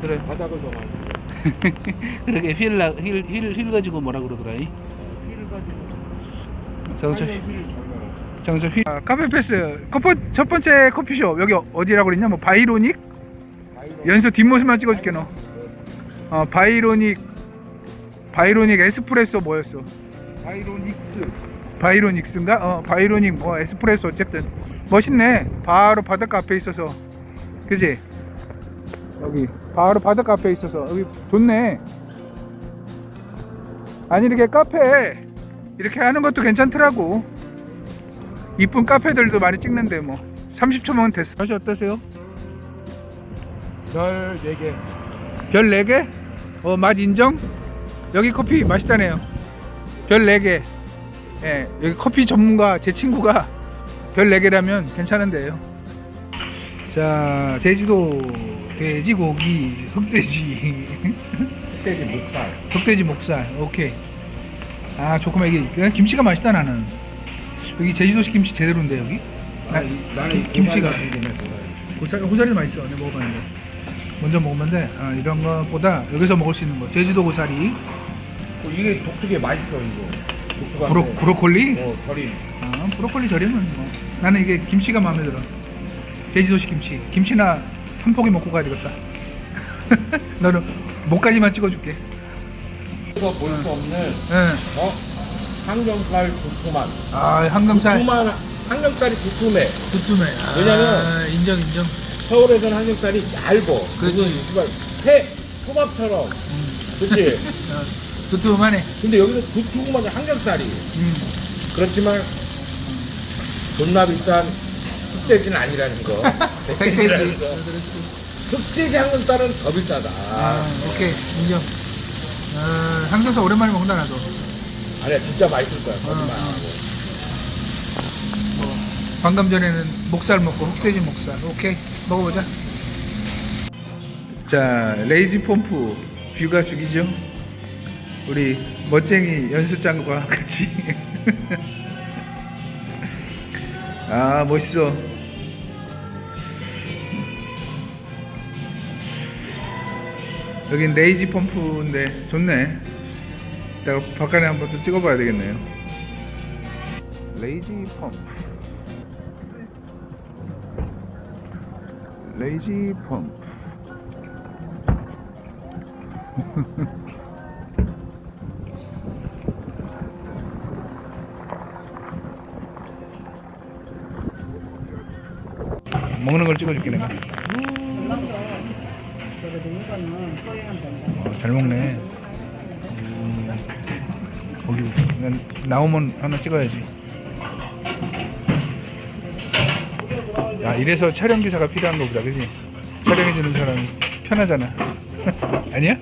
그래. 바닥을 더 많이. 그렇게 휠휠휠 가지고 뭐라 그러더라 이? 휠을 가지고. 휠을 잘 가라. 정서 휠. 아, 카페 패스. 커피, 첫 번째 커피숍. 여기 어디라고 그랬냐? 뭐 바이로닉. 연수 뒷모습만 찍어줄게 너. 어, 바이로닉 바이로닉 에스프레소 뭐였어 바이로닉스. 바이로닉스인가? 어 바이로닉 뭐 에스프레소 어쨌든 멋있네 바로 바닷가 앞에 있어서 그지? 여기 바로 바닷가 앞에 있어서 여기 좋네 아니 이렇게 카페 이렇게 하는 것도 괜찮더라고 이쁜 카페들도 많이 찍는데 뭐 30초면 됐어 맛이 어떠세요? 별 4개. 별 4개? 어, 맛 인정? 여기 커피 맛있다네요. 별 4개. 예, 여기 커피 전문가 제 친구가 별 4개라면 괜찮은데요. 자, 제주도 돼지고기, 흑돼지, 흑돼지 목살. 흑돼지 목살. 오케이. 아, 조금 이게 그냥 김치가 맛있다 나는. 여기 제주도식 김치 제대로인데 여기? 나, 나는 김- 김치가 고사리 고사리도 맛있어. 내가 먹어봤는데. 먼저 먹으면데 아, 이런 것보다 여기서 먹을 수 있는 거 제주도 고사리 어, 이게 독특해 맛있어 이거. 독특한데. 브로, 브로콜리 어 절임. 아, 브로콜리 절이면 뭐. 나는 이게 김치가 마음에 들어 제주도식 김치 김치나 한 포기 먹고 가야 되겠다 너는 목까지만 찍어줄게 그래서 볼 수 없는 예. 어 항정살 두툼한. 아 항정살 두툼한 항정살이 두툼해. 두툼해 아, 왜냐면- 인정 인정 서울에서는 항정살이 얇어. 그렇지. 정말 회 초밥처럼. 음. 그렇지. 어, 두툼하네 근데 여기서 두툼한 항정살이. 음. 그렇지만 존나 비싼 흑돼지는 아니라는 거. 백돼지 흑돼지라는 거. 그렇지 흑돼지 항정살은 더 비싸다. 아 오케이 인정 아, 항정살 오랜만에 먹는다 나도 아니야 진짜 맛있을 거야. 거짓말 안 어. 하고. 뭐, 방금 전에는 목살 먹고 흑돼지 목살 오케이 먹어보자 자 레이지 펌프 뷰가 죽이죠 우리 멋쟁이 연수장과 같이. 아 멋있어. 여긴 레이지 펌프인데 좋네. 내가 바깥에 한번 또 찍어봐야 되겠네요. 레이지 펌프. 레이지 펌프 먹는 걸 찍어줄게 내가. 어, 잘 먹네. 음, 난 나오면 하나 찍어야지. 야 이래서 촬영 기사가 필요한 거보다 그지? 촬영해 주는 사람이 편하잖아. 아니야?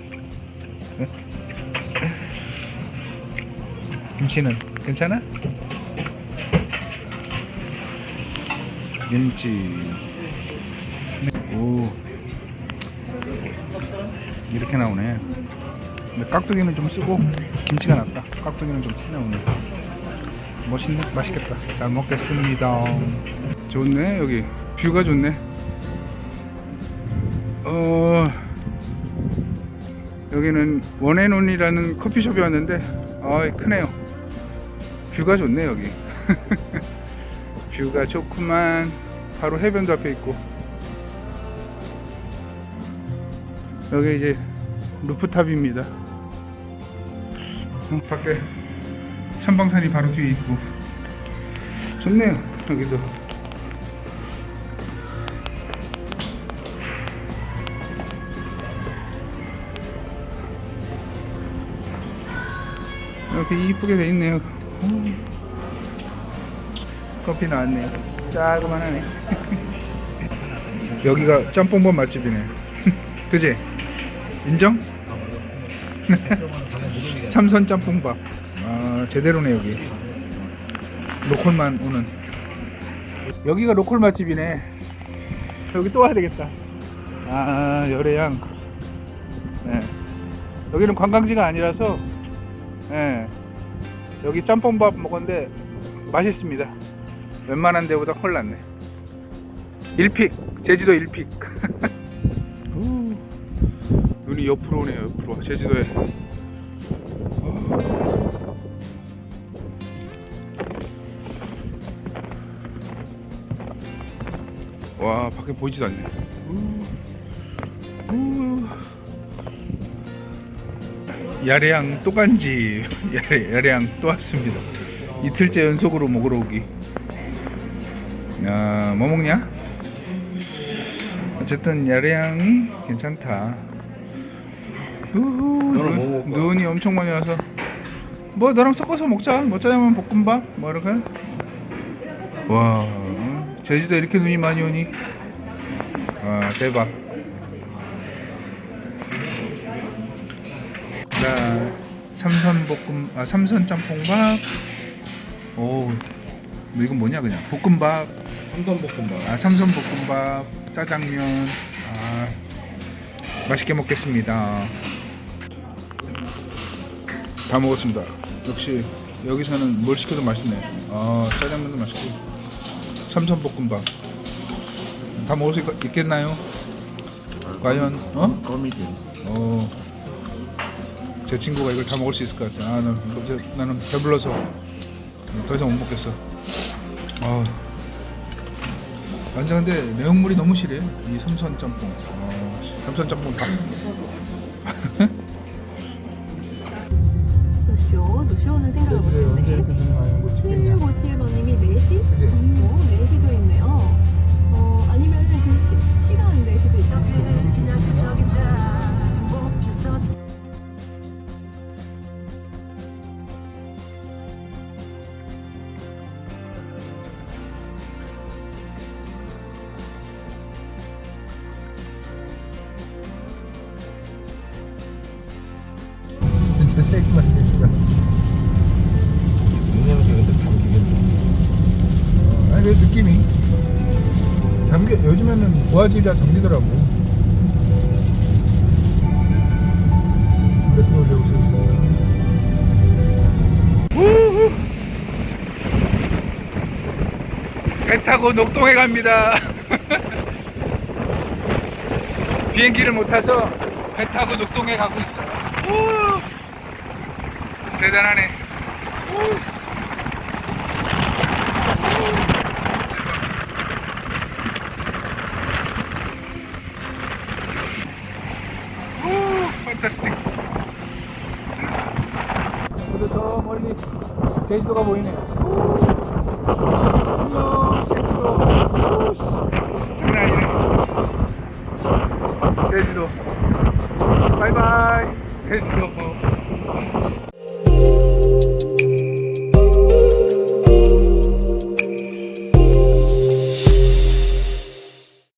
김치는 괜찮아? 김치 오. 이렇게 나오네. 근데 깍두기는 좀 쓰고 김치가 낫다. 깍두기는 좀 티나오네 멋있네 맛있겠다. 잘 먹겠습니다. 좋네 여기. 뷰가 좋네. 어 여기는 원앤온이라는 커피숍이 왔는데 아 크네요. 뷰가 좋네 여기. 뷰가 좋구만. 바로 해변도 앞에 있고 여기 이제 루프탑입니다. 어, 밖에 천방산이 바로 뒤에 있고. 좋네요 여기도. 이렇게 이쁘게 돼 있네요. 음. 커피 나왔네요. 짜그만하네. 여기가 짬뽕밥 맛집이네. 그지? 인정? 삼선 짬뽕밥 아 제대로네 여기 로컬만 오는 여기가 로컬 맛집이네 여기 또 와야 되겠다 아 열애양 네. 여기는 관광지가 아니라서 예. 여기 짬뽕밥 먹었는데 맛있습니다. 웬만한 데보다 훨 낫네. 일픽 제주도 일픽. 오, 눈이 옆으로 오네요 옆으로 제주도에. 와 밖에 보이지도 않네. 야래양 또 간지 야래양 또 왔습니다. 이틀째 연속으로 먹으러 오기. 야, 뭐 먹냐? 어쨌든 야래양이 괜찮다. 우후, 너는 뭐 눈, 먹을 거야? 눈이 엄청 많이 와서 뭐 너랑 섞어서 먹자. 뭐 짜장면 볶음밥 뭐 이렇게. 와, 제주도 이렇게 눈이 많이 오니. 와 대박. 자, 삼선 볶음, 아 삼선 짬뽕밥. 오, 뭐 이건 뭐냐 그냥 볶음밥. 삼선 볶음밥. 아 삼선 볶음밥, 짜장면. 아 맛있게 먹겠습니다. 다 먹었습니다. 역시 여기서는 뭘 시켜도 맛있네. 아 짜장면도 맛있고 삼선 볶음밥. 다 먹을 수 있, 있겠나요? 과연 어? 껌이지. 어, 제 친구가 이걸 다 먹을 수 있을 것 같아. 아, 나는, 저- 나는 배불러서 더 이상 못 먹겠어. 아, 완전 근데 내용물이 너무 실해. 이 삼선 짬뽕. 어, 삼선 짬뽕 밥. 세기만. 냉장고에 근데 담기겠네. 어, 아니 그 느낌이 잠겨 요즘에는 고화질이라 잠기더라고. 배 타고 녹동에 갑니다. 비행기를 못 타서 배 타고 녹동에 가고 있어요. 우! 대단하네. 우! 오, 판타스틱. 근데 저 멀리 제주도가 보이네. 오,